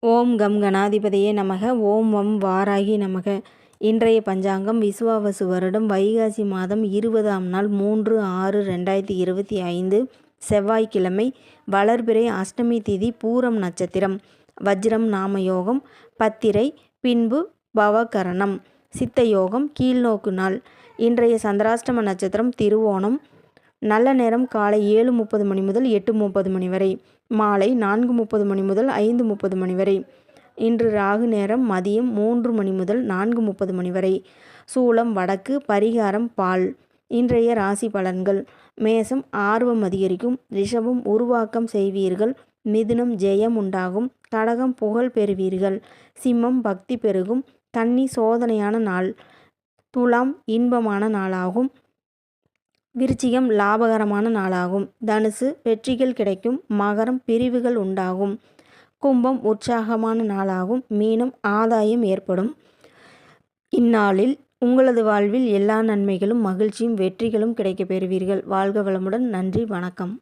ஓம் come கணாதிபதியே நமக. ஓம் வம் வாராகி நமக. இன்றைய பஞ்சாங்கம் விசுவாவசு வருடம் வைகாசி மாதம் இருபதாம் நாள் மூன்று ஆறு ரெண்டாயிரத்தி இருபத்தி ஐந்து. செவ்வாய்க்கிழமை வளர்பிறை அஷ்டமி திதி பூரம் நட்சத்திரம். வஜ்ரம் நாமயோகம் பத்திரை பின்பு பவகரணம். சித்த யோகம் கீழ்நோக்கு நாள். இன்றைய சந்திராஷ்டம நட்சத்திரம் திருவோணம் நல்ல நேரம் காலை ஏழு முப்பது மணி முதல் எட்டு முப்பது மணி வரை மாலை நான்கு முப்பது மணி முதல் ஐந்து முப்பது மணி வரை. இன்று ராகு நேரம் மதியம் மூன்று மணி முதல் நான்கு முப்பது மணி வரை. சூளம் வடக்கு பரிகாரம் பால். இன்றைய ராசி பலன்கள். மேசம் ஆர்வம் அதிகரிக்கும். ரிஷபம் உருவாக்கம் செய்வீர்கள். மிதுனம் ஜெயம் உண்டாகும். கடகம் புகழ் பெறுவீர்கள். சிம்மம் பக்தி பெருகும். கன்னி சோதனையான நாள். துலாம் இன்பமான நாளாகும். விருச்சிகம் லாபகரமான நாளாகும். தனுசு வெற்றிகள் கிடைக்கும். மகரம் பிரிவுகள் உண்டாகும். கும்பம் உற்சாகமான நாளாகும். மீனம் ஆதாயம் ஏற்படும். இந்நாளில் உங்களது வாழ்வில் எல்லா நன்மைகளும் மகிழ்ச்சியும் வெற்றிகளும் கிடைக்கப் பெறுவீர்கள். வாழ்க வளமுடன். நன்றி. வணக்கம்.